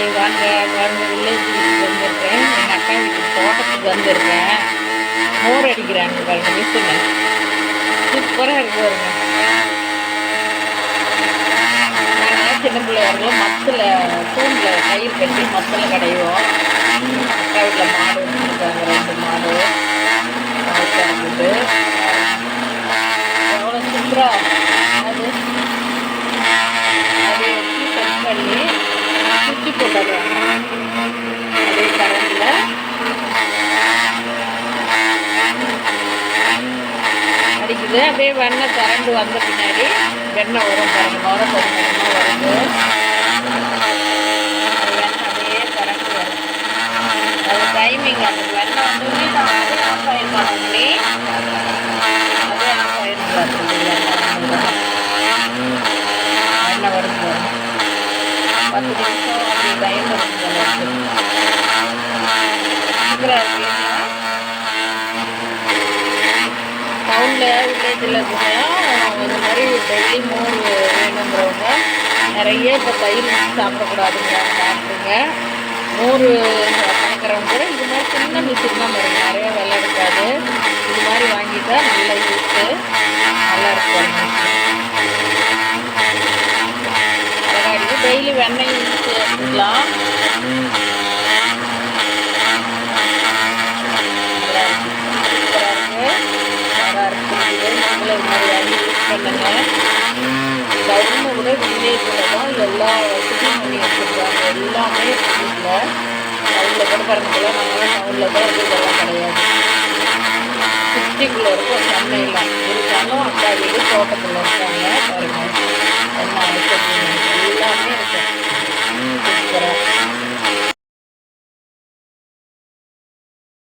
Hi வாங்க வாங்க village வீட்டுக்கு வந்திருக்கேன். எங்கள் அக்கா வீட்டுக்கு தோட்டத்துக்கு வந்திருக்கேன். மோர் அடிக்கிறாங்க பாருங்க மிஷினு சூப்பராக இருக்கு பாருங்க. சின்ன பிள்ளையா மத்தில் தூண்டில் கயிறு கட்டி மத்தில் கடைவோம். அக்கா வீட்டில் மாடு வச்சுருக்காங்க ரெண்டு மாடு மாடு கறக்குது எவ்வளோ சூப்பராக அது அதை வச்சு செட் பண்ணி தூக்கி போட்டுடுறாங்க அதே கரண்டில் அடிக்குது. அப்படியே வெண்ணெய் திரண்டு வந்த பின்னாடி வெண்ணெய் வரும் பாருங்க. நுர கொஞ்சம் வருது வெண்ணெய் அப்படியே திரண்டு வரும். அது டைமிங் அந்த வெண்ணெய் வந்து நான் ஆஃப் ஆயில் பண்ண அதே ஆஃப் ஆயில் வருது பாருங்க பத்து நிமிஷம் அப்படி டைம் டவுனில் வில்லேஜில் இருக்கணும் இந்த மாதிரி டெய்லி மோர் வேணுங்கிறவங்க நிறைய இப்போ தயிர் சாப்பிடக்கூடாதுங்கிறாங்க டாக்டருங்க மோர் கலக்கிறவங்க இது மாதிரி சின்ன மிஷின் தான் வரும் நிறைய விலை இருக்காது இது மாதிரி வாங்கிட்டா நல்ல யூஸு நல்லா இருக்கும் அழகாக டெய்லி வெண்ணெய் ஊற்றி எடுத்துக்கலாம் நல்லா இருக்கு. சூப்பரா இருக்கு. நல்லா இருக்கு. இதே நீங்களும் இது மாதிரி வாங்கி யூஸ் பண்ணுங்க. டவுனை விட வில்லேஜில் தான் எல்லா வசதியும் பண்ணி வச்சுருக்காங்க எல்லாமே வீட்டில் டவுனில் கூட பரவாயில்ல நாங்களாம் டவுனில் தான் இருக்கு இதெல்லாம் கிடையாது சிட்டிக்குள்ளே இருக்கும் சென்னையில் இருந்தாலும் அக்கா வீடு தோட்டத்தில் இருக்காங்க பாருங்க